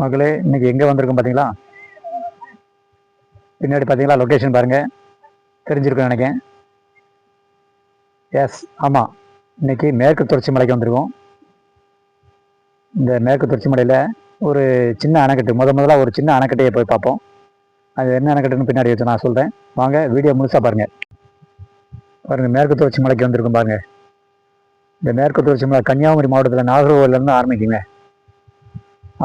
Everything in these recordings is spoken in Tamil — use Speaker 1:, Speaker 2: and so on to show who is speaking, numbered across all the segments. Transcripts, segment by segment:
Speaker 1: மகளே இன்னைக்கு எங்கே வந்திருக்கோம் பார்த்தீங்களா பின்னாடி பார்த்தீங்களா லொக்கேஷன் பாருங்கள் தெரிஞ்சிருக்கும் நினைக்கேன் எஸ் ஆமாம் இன்னைக்கு மேற்கு தொடர்ச்சி மலைக்கு வந்திருக்கோம். இந்த மேற்கு தொடர்ச்சி மலையில் ஒரு சின்ன அணைக்கட்டு முத முதல்ல ஒரு சின்ன அணைக்கட்டையை போய் பார்ப்போம். அது என்ன அணைக்கட்டுன்னு பின்னாடி வச்சு நான் சொல்கிறேன் வாங்க வீடியோ முழுசாக பாருங்கள் பாருங்கள் மேற்கு தொடர்ச்சி மலைக்கு வந்திருக்கோம் பாருங்கள் இந்த மேற்கு தொடர்ச்சி மலை கன்னியாகுமரி மாவட்டத்தில் நாகர்கோவிலேருந்து ஆரம்பிக்குங்க.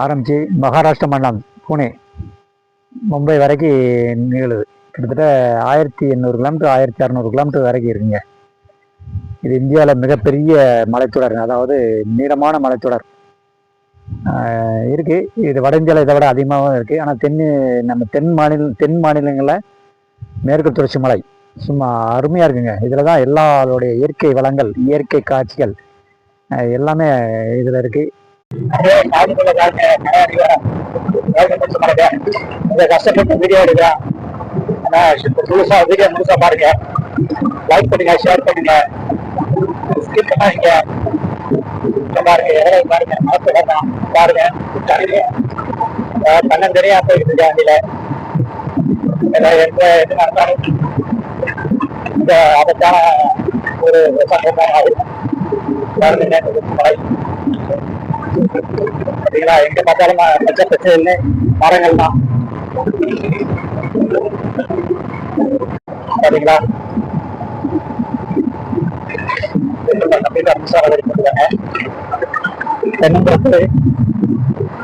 Speaker 1: ஆரம்பித்து மகாராஷ்டிரா மாநிலம் புனே மும்பை வரைக்கும் நிகழுது. கிட்டத்தட்ட ஆயிரத்தி எண்ணூறு கிலோமீட்டர் ஆயிரத்தி அறநூறு கிலோமீட்டர் வரைக்கும் இருக்குங்க. இது இந்தியாவில் மிகப்பெரிய மலைத்தொடர் அதாவது நீளமான மலைத்தொடர். இருக்குது இது வட இந்தியாவில் இதை விட அதிகமாகவும் இருக்குது ஆனால் தென் நம்ம தென் மாநில தென் மாநிலங்களில் மேற்கு தொடர்ச்சி மலை சும்மா அருமையாக இருக்குங்க. இதில் தான் எல்லாருடைய இயற்கை வளங்கள் இயற்கை காட்சிகள் எல்லாமே இதில் இருக்குது கஷ்டப்பட்டு வீடியோ எடுக்கிறேன் முழுசா வீடியோ முழுசா பாருங்க லைக் பண்ணுங்க ஷேர் பண்ணுங்க ஸ்கிப் பண்ணாதீங்க பாருங்க எவ்வளவு பாருங்க மரத்துல தான் பாருங்க பன்னெண்டரையா போயிட்டு இருக்கு வண்டியில எந்த எது நடந்தாலும் இந்த அதற்கான ஒரு சம்பவம் பாருங்க மழை சரிங்களா? எங்க பார்த்தாலும் பச்சை பச்சை பச்சைன்னு மரங்கள் தான். சரிங்களா? தென்னந்தோப்பு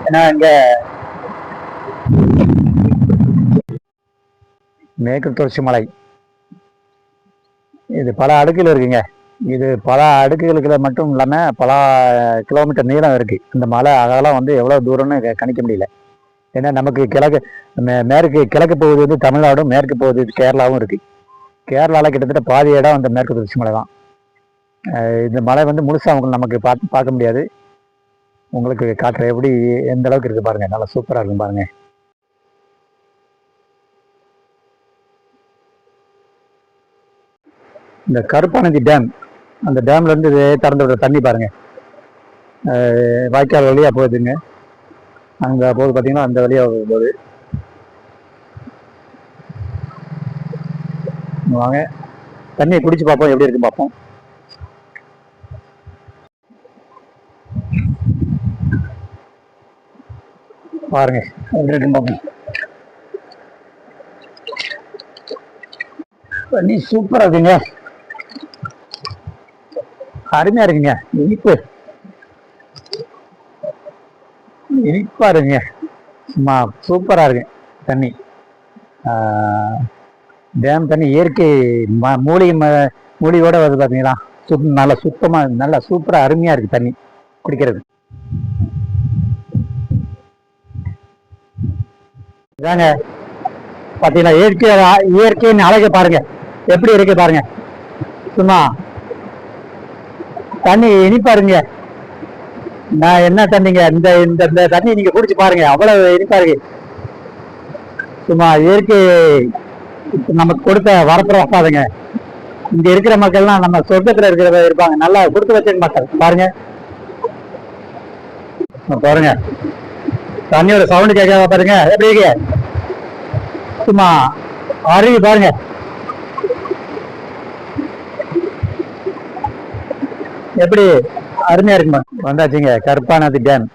Speaker 1: ஏன்னா இங்க மேற்கு தொடர்ச்சி மலை. இது பல அடுக்குல இருக்குங்க. இது பல அடுக்குகளுக்குள்ள மட்டும் இல்லாமல் பல கிலோமீட்டர் நீளம் இருக்குது இந்த மலை அதெல்லாம் வந்து எவ்வளோ தூரம்னு கணிக்க முடியல. ஏன்னா நமக்கு கிழக்கு மேற்கு கிழக்கு பகுதி வந்து தமிழ்நாடும் மேற்கு பகுதி கேரளாவும் இருக்குது கேரளாவில் கிட்டத்தட்ட பாதி இடம் அந்த மேற்கு தொடர்ச்சி மலை தான். இந்த மலை வந்து முழுசாக உங்களுக்கு நமக்கு பார்த்து பார்க்க முடியாது. உங்களுக்கு காட்டுற எப்படி எந்த அளவுக்கு இருக்குது பாருங்கள் நல்லா சூப்பராக இருக்கும் பாருங்கள் இந்த கருப்பானதி டேம் அந்த டேம்லேருந்து திறந்து விடுற தண்ணி பாருங்க. வாய்க்கால் வழியாக போகுதுங்க. அங்கே போகுது பார்த்தீங்கன்னா அந்த வழியாக போகுது. வாங்க. தண்ணியை குடிச்சு பார்ப்போம். எப்படி இருக்கு பார்ப்போம். பாருங்க. எப்படி இருக்கு பார்ப்போம். தண்ணி சூப்பராக இருக்குங்க. அருமையா இருக்குங்க. இனிப்பு. இனிப்பா இருக்குங்க. சும்மா சூப்பரா இருக்கு. தண்ணி. டேம் தண்ணி இயற்கை மூலிகை ம- மூலிகையோட வருது பார்த்தீங்களா சுத் நல்லா சுத்தமாக நல்லா சூப்பராக அருமையாக இருக்குது தண்ணி குடிக்கிறது. இதாங்க. பார்த்தீங்களா இயற்கை இயற்கையின் அழகை பாருங்க. எப்படி இருக்கு பாருங்க. சும்மா தண்ணி இனிப்பா இருங்க நான் என்ன தண்ணிங்க? இந்த இந்த இந்த தண்ணி நீங்க குடிச்சு பாருங்க. அவ்வளவு இனிப்பா இருக்கு. சும்மா இயற்கை நமக்கு கொடுத்த வரப்பிரசாதங்க இங்க இருக்கிற மக்கள்லாம் நம்ம சொர்க்கத்துல இருக்கிற இருப்பாங்க. நல்லா கொடுத்து வச்சிருக்க மக்கள். பாருங்க. பாருங்க. தண்ணியோட சவுண்ட் கேட்காத பாருங்க. எப்படி இருக்கு? சும்மா அருவி பாருங்க. எப்படி அருமையா இருக்குமா? வந்தாச்சுங்க. கருப்பானது டேம்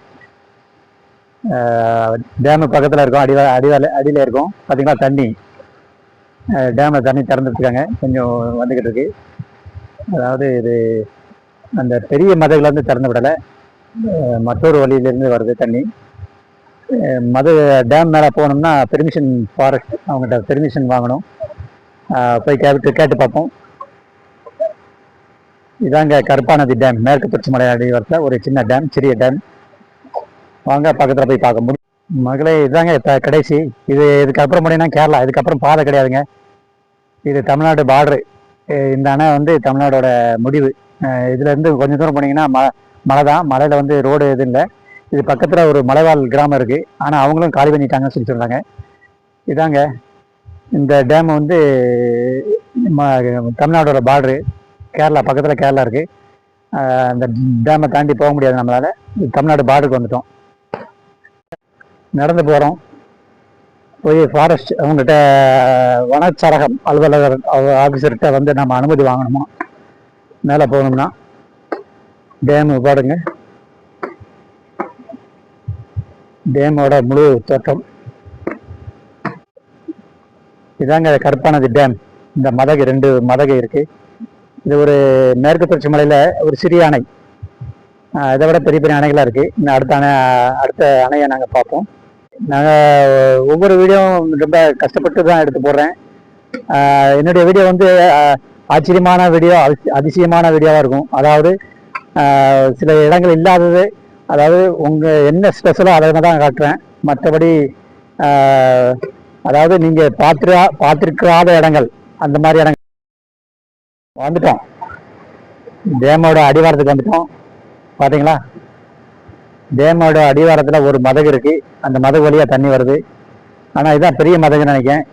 Speaker 1: டேமு பக்கத்துல இருக்கும். அடி அடிவால அடியில இருக்கும். பாத்தீங்களா? தண்ணி. டேம்ல தண்ணி திறந்துருக்காங்க கொஞ்சம் வந்துகிட்டு இருக்கு. அதாவது இது அந்த பெரிய மதகுல இருந்து திறந்து விடலை. மற்றொரு வழியிலிருந்து வருது தண்ணி. மது டேம் மேலே போனோம்னா பெர்மிஷன் ஃபாரஸ்ட் அவங்ககிட்ட பெர்மிஷன் வாங்கணும். போய் கேட்டு கேட்டு பார்ப்போம். இதாங்க கருப்பாநதி டேம் மேற்கு தொடர்ச்சி அடிவாரத்தில் ஒரு சின்ன டேம் சிறிய டேம் வாங்க பக்கத்தில் போய் பார்க்க முடியும். மகளே இதாங்க இப்போ கடைசி. இது இதுக்கப்புறம் போனீங்கன்னா கேரளா. இதுக்கப்புறம் பாதை கிடையாதுங்க. இது தமிழ்நாடு பார்டரு இந்த அணை வந்து தமிழ்நாடோட முடிவு. இதுலேருந்து கொஞ்சம் தூரம் போனீங்கன்னா ம மலை தான் மலையில் வந்து ரோடு எதுவும் இல்லை. இது பக்கத்தில் ஒரு மலைவாழ் கிராமம் இருக்குது ஆனால் அவங்களும் காலி பண்ணிட்டாங்கன்னு சொல்லி சொல்கிறாங்க இதாங்க. இந்த டேம் வந்து தமிழ்நாடோட பார்டரு கேரளா பக்கத்தில் கேரளா இருக்குது அந்த டேமை தாண்டி போக முடியாது நம்மளால். தமிழ்நாடு பார்டருக்கு வந்துட்டோம். நடந்து போகிறோம் போய் ஃபாரஸ்ட் அவங்ககிட்ட வனச்சரகம் அலுவலகர் ஆஃபீஸர்கிட்ட வந்து நம்ம அனுமதி வாங்கணுமா? மேலே போகணும்னா. டேமு பாடுங்க டேமோட முழு தோட்டம் இதாங்க கருப்பானது டேம். இந்த மதகு ரெண்டு மதகு இருக்கு. இது ஒரு மேற்கு தொடர்ச்சி மலையில் ஒரு சிறிய அணை. இதை விட பெரிய பெரிய அணைகளாக இருக்குது இன்னும் அடுத்த அணை அடுத்த அணையை நாங்கள் பார்ப்போம். நாங்கள் ஒவ்வொரு வீடியோவும் ரொம்ப கஷ்டப்பட்டு தான் எடுத்து போடுறேன். என்னுடைய வீடியோ வந்து ஆச்சரியமான வீடியோ அதிச- அதிசயமான வீடியோவாக இருக்கும். அதாவது சில இடங்கள் இல்லாதது அதாவது உங்கள் என்ன ஸ்பெஷலோ அதை தான் காட்டுறேன். மற்றபடி அதாவது நீங்கள் பார்த்துரா பார்த்துருக்காத இடங்கள் அந்த மாதிரி இடங்கள் வந்துட்டோம். டேமோட அடிவாரத்துக்கு வந்துட்டோம். பாத்தீங்களா? டேமோட அடிவாரத்தில் ஒரு மதகு இருக்கு. அந்த மதகு வழியா தண்ணி வருது. ஆனால் இதுதான் பெரிய மதகுன்னு நினைக்கேன்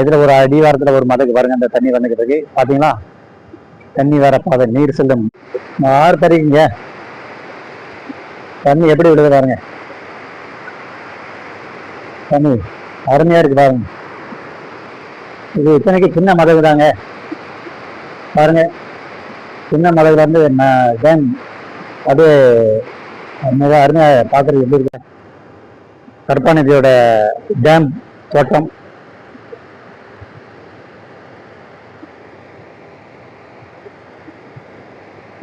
Speaker 1: இதில் இதுல ஒரு அடிவாரத்தில் ஒரு மதகு பாருங்க அந்த தண்ணி வந்துக்கிட்டு இருக்கு. பாத்தீங்களா? தண்ணி வர பாதை நீர் செல்லும். ஆறு தரீங்க தண்ணி எப்படி விடுது பாருங்க. தண்ணி அருமையா இருக்கு பாருங்க. இது இத்தனைக்கு சின்ன மதகு தாங்க. பாருங்க. சின்ன மலையில இருந்து டேம் அது மிக அருமையாக பார்க்குறது எப்படி இருக்க கருப்பாநிதியோட டேம் தோட்டம்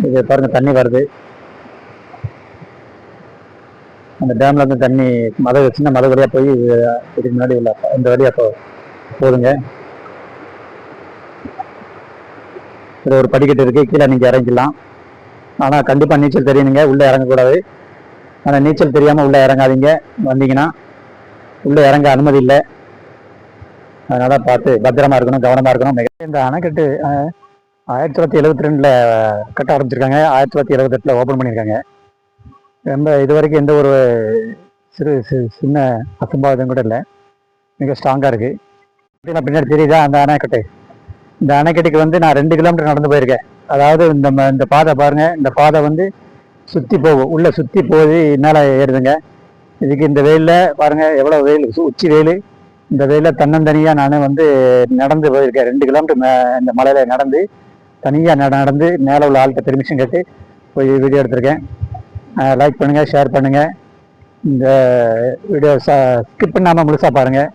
Speaker 1: இது பாருங்க தண்ணி வருது. அந்த டேம்ல இருந்து தண்ணி மத சின்ன மத வழியா போய் இதுக்கு முன்னாடி உள்ள இந்த வழியா போ போகுதுங்க. இது ஒரு படிக்கட்டு இருக்குது கீழே நீங்கள் இறங்கிக்கலாம் ஆனால் கண்டிப்பாக நீச்சல் தெரியணுங்க. உள்ளே இறங்கக்கூடாது. ஆனால் நீச்சல் தெரியாமல் உள்ளே இறங்காதீங்க. வந்தீங்கன்னா உள்ளே இறங்க அனுமதி இல்லை. அதனால் பார்த்து பத்திரமா இருக்கணும் கவனமாக இருக்கணும். மிக இந்த அணைக்கட்டு ஆயிரத்தி தொள்ளாயிரத்தி எழுபத்தி ரெண்டில் கட்ட ஆரம்பிச்சிருக்காங்க. ஆயிரத்தி தொள்ளாயிரத்தி எழுபத்தெட்டில் ஓப்பன் பண்ணியிருக்காங்க. ரொம்ப இது வரைக்கும் எந்த ஒரு சிறு சின்ன அசம்பாவிதம் கூட இல்லை. மிக ஸ்ட்ராங்காக இருக்குது பார்த்தீங்களா பின்னாடி தெரியுதா அந்த அணைக்கட்டு? இந்த அணைக்கட்டுக்கு வந்து நான் ரெண்டு கிலோமீட்டர் நடந்து போயிருக்கேன். அதாவது இந்த ம- இந்த பாதை பாருங்க. இந்த பாதை வந்து சுற்றி போகும். உள்ளே சுற்றி போய் என்னால் ஏறுதுங்க. இதுக்கு இந்த வெயிலில் பாருங்கள் எவ்வளோ வெயில். உச்சி வெயில். இந்த வெயிலில் தன்னந்தனியாக நான் வந்து நடந்து போயிருக்கேன். ரெண்டு கிலோமீட்டர் மே- இந்த மலையில் நடந்து தனியாக நட- நடந்து மேலே உள்ள ஆள்கிட்ட பெர்மிஷன் கேட்டு போய் வீடியோ எடுத்திருக்கேன். லைக் பண்ணுங்கள் ஷேர் பண்ணுங்கள் இந்த வீடியோ ஸ்கிப் பண்ணாமல் முழுசாக பாருங்கள்